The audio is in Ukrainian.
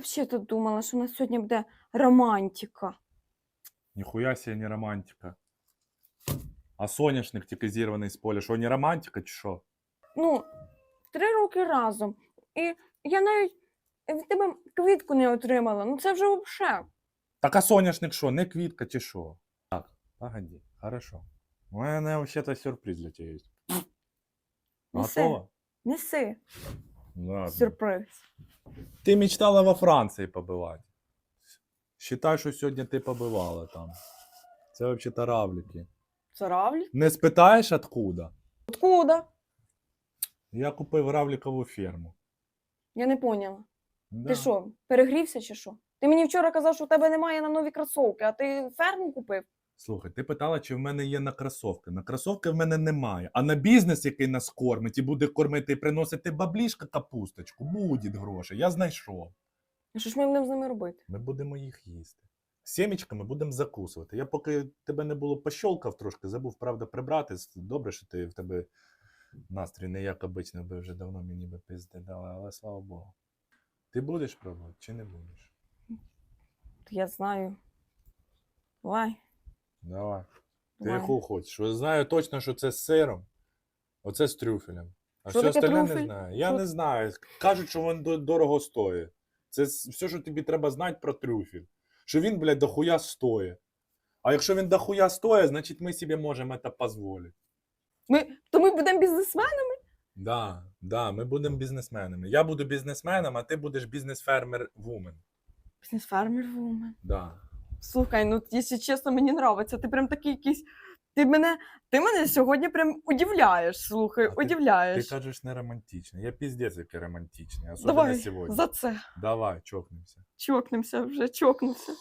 взагалі тут думала, що у нас сьогодні буде романтика. Ніхуя себе не романтика. А соняшник тільки зірваний з поля. Що, не романтика чи що? Ну, три роки разом. І я навіть від тебе квітку не отримала. Ну це вже взагалі. Так а соняшник що, не квітка чи що? Так, погоди, хорошо. У мене взагалі сюрприз для тебе є. Неси. Готова? Неси Ладно. сюрприз. Ти мечтала во Франції побивати. Считай, що сьогодні ти побивала там. Це взагалі равлики. Царавлі? Не спитаєш откуда? Откуда? Я купив равликову ферму. Я не поняла. Да. Ти що, перегрівся чи що? Ти мені вчора казав, що у тебе немає на нові кросовки, а ти ферму купив? Слухай, ти питала, чи в мене є на кросовки. На кросовки в мене немає. А на бізнес, який нас кормить і буде кормити і приносити баблішка капусточку, буде гроші. Я знайшов. А що ж ми будемо з ними робити? Ми будемо їх їсти. Сімечками будемо закусувати. Я поки тебе не було пощолкав трошки, забув, правда, прибрати. Добре, що ти в тебе настрій не як обичний, би вже давно мені би пизди дали, але слава Богу. Ти будеш пробувати чи не будеш? Я знаю. Давай. Давай. Ти давай. яку хочеш? Я знаю точно, що це з сиром, оце з трюфелем. А Що все таке остальне не трюфель? знаю. Я Що не знаю. Кажуть, що він до- дорого стоїть. Це с- все, що тобі треба знати про трюфель. Що він, блядь, дохуя стоїть. А якщо він дохуя стоїть, значить ми собі можемо це дозволити. Ми, то ми будемо бізнесменами? Да, да, ми будемо бізнесменами. Я буду бізнесменом, а ти будеш бізнес-фермер вумен. Бізнес-фермер вумен. Да. Слухай, ну якщо чесно, мені нравиться. Ти прям такий якийсь. Ти мене, ти мене сьогодні прям удивляєш, слухай, А удивляєш. Ти кажеш не романтичний. Я піздець який романтичний, особливо Давай сьогодні. за це Давай, чокнемося. чокнемося вже, чокнемося.